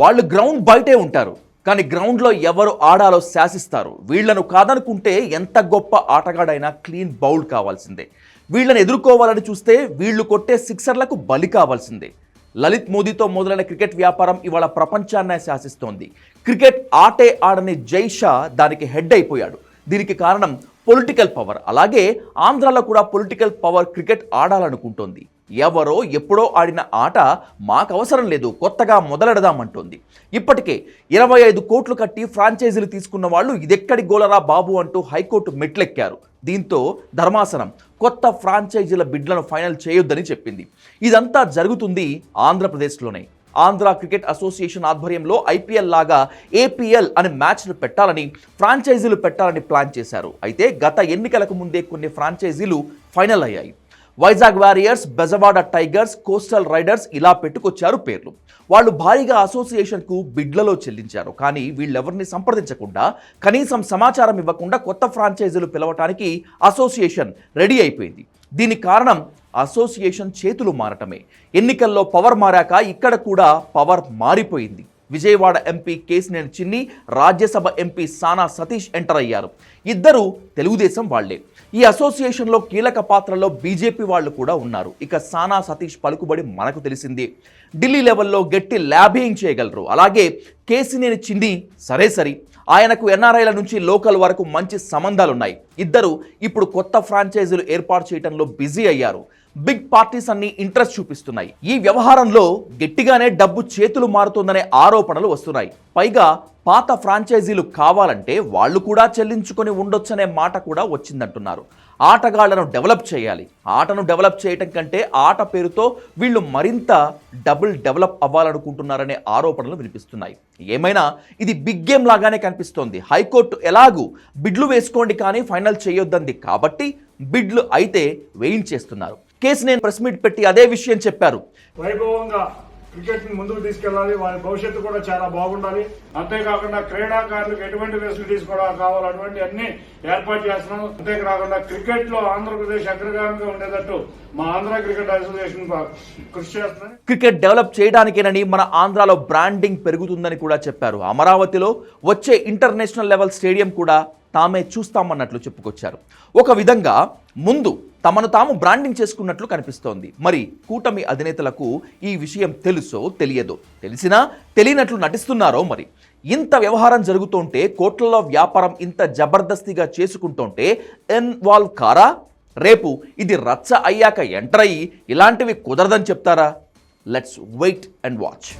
వాళ్ళు గ్రౌండ్ బయటే ఉంటారు. కానీ గ్రౌండ్లో ఎవరు ఆడాలో శాసిస్తారు. వీళ్ళను కాదనుకుంటే ఎంత గొప్ప ఆటగాడైనా క్లీన్ బౌల్డ్ కావాల్సిందే. వీళ్ళని ఎదుర్కోవాలని చూస్తే వీళ్ళు కొట్టే సిక్సర్లకు బలి కావాల్సిందే. లలిత్ మోదీతో మొదలైన క్రికెట్ వ్యాపారం ఇవాళ ప్రపంచాన్నే శాసిస్తోంది. క్రికెట్ ఆటే ఆడని జై షా దానికి హెడ్ అయిపోయాడు. దీనికి కారణం పొలిటికల్ పవర్ అలాగే ఆంధ్రాలో కూడా పొలిటికల్ పవర్ క్రికెట్ ఆడాలనుకుంటోంది. ఎవరో ఎప్పుడో ఆడిన ఆట మాకు అవసరం లేదు కొత్తగా మొదలెడదామంటోంది. ఇప్పటికే ఇరవై ఐదు కోట్లు కట్టి ఫ్రాంచైజీలు తీసుకున్న వాళ్ళు ఇదెక్కడి గోలరా బాబు అంటూ హైకోర్టు మెట్లెక్కారు. దీంతో ధర్మాసనం కొత్త ఫ్రాంచైజీల బిడ్లను ఫైనల్ చేయొద్దని చెప్పింది. ఇదంతా జరుగుతుంది ఆంధ్రప్రదేశ్లోనే. ఆంధ్ర క్రికెట్ అసోసియేషన్ ఆధ్వర్యంలో ఐపీఎల్ లాగా ఏపీఎల్ అనే మ్యాచ్లు పెట్టాలని ఫ్రాంచైజీలు పెట్టాలని ప్లాన్ చేశారు. అయితే గత ఎన్నికలకు ముందే కొన్ని ఫ్రాంచైజీలు ఫైనల్ అయ్యాయి. Vizag Warriors Bezawada Tigers Coastal Riders ఇలా పెట్టుకొచ్చారు పేర్లు. వాళ్ళు భారీగా అసోసియేషన్కు బిడ్లలో చెల్లించారు. కానీ వీళ్ళెవరిని సంప్రదించకుండా కనీసం సమాచారం ఇవ్వకుండా కొత్త ఫ్రాంచైజీలు పిలవటానికి అసోసియేషన్ రెడీ అయిపోయింది. దీనికి కారణం అసోసియేషన్ చేతులు మారటమే. ఎన్నికల్లో పవర్ మారాక ఇక్కడ కూడా పవర్ మారిపోయింది. Vijayawada MP Kesineni Chinni Rajya Sabha MP Sana Satish enter అయ్యారు. ఇద్దరు తెలుగుదేశం వాళ్ళే ఈ అసోసియేషన్లో కీలక పాత్రలో బీజేపీ వాళ్ళు కూడా ఉన్నారు. ఇక సానా సతీష్ పలుకుబడి మనకు తెలిసింది. ఢిల్లీ లెవెల్లో గట్టి ల్యాబింగ్ చేయగలరు. అలాగే కేసినేని చిన్ని సరే సరి. ఆయనకు ఎన్ఆర్ఐల నుంచి లోకల్ వరకు మంచి సంబంధాలున్నాయి. ఇద్దరు ఇప్పుడు కొత్త ఫ్రాంచైజీలు ఏర్పాటు చేయడంలో బిజీ అయ్యారు. బిగ్ పార్టీస్ అన్ని ఇంట్రెస్ట్ చూపిస్తున్నాయి. ఈ వ్యవహారంలో గట్టిగానే డబ్బు చేతులు మారుతుందనే ఆరోపణలు వస్తున్నాయి. పైగా పాత ఫ్రాంచైజీలు కావాలంటే వాళ్ళు కూడా చెల్లించుకొని ఉండొచ్చనే మాట కూడా వచ్చిందంటున్నారు. ఆటగాళ్ళను డెవలప్ చేయాలి. ఆటను డెవలప్ చేయటం కంటే ఆట పేరుతో వీళ్ళు మరింత డబుల్ డెవలప్ అవ్వాలనుకుంటున్నారనే ఆరోపణలు వినిపిస్తున్నాయి. ఏమైనా ఇది బిగ్ గేమ్ లాగానే కనిపిస్తోంది. హైకోర్టు ఎలాగూ బిడ్లు వేసుకోండి కానీ ఫైనల్ చేయొద్దంది కాబట్టి బిడ్లు అయితే వేయించేస్తున్నారు. కేసు నేను ప్రెస్ మీట్ పెట్టి అదే విషయం చెప్పారు. వైభవంగా క్రికెట్ని ముందుకు తీసుకెళ్ళాలి వారి భవిష్యత్తు కూడా చాలా బాగుండాలి. అంతేకాకుండా క్రీడాకారులకు ఎటువంటి ఫెసిలిటీస్ కూడా కావాలి. అటువంటి అన్ని ఏర్పాటు చేస్తున్నాం అంతేకాకుండా క్రికెట్లో ఆంధ్రప్రదేశ్ అగ్రగామిగా ఉండేటట్టు మా ఆంధ్ర క్రికెట్ అసోసియేషన్ కృషి చేస్తున్నాం క్రికెట్ డెవలప్ చేయడానికేనని మన ఆంధ్రాలో బ్రాండింగ్ పెరుగుతుందని కూడా చెప్పారు. అమరావతిలో వచ్చే ఇంటర్నేషనల్ లెవెల్ స్టేడియం కూడా తామే చూస్తామన్నట్లు చెప్పుకొచ్చారు. ఒక విధంగా ముందు తమను తాము బ్రాండింగ్ చేసుకున్నట్లు కనిపిస్తోంది. మరి కూటమి అధినేతలకు ఈ విషయం తెలుసో తెలియదో తెలిసినా తెలియనట్లు నటిస్తున్నారో మరి? ఇంత వ్యవహారం జరుగుతుంటే కోట్లలో వ్యాపారం ఇంత జబర్దస్తిగా చేసుకుంటుంటే ఇన్వాల్వ్ కారా? రేపు ఇది రచ్చ అయ్యాక ఎంటర్ అయ్యి ఇలాంటివి కుదరదని చెప్తారా? Let's wait and watch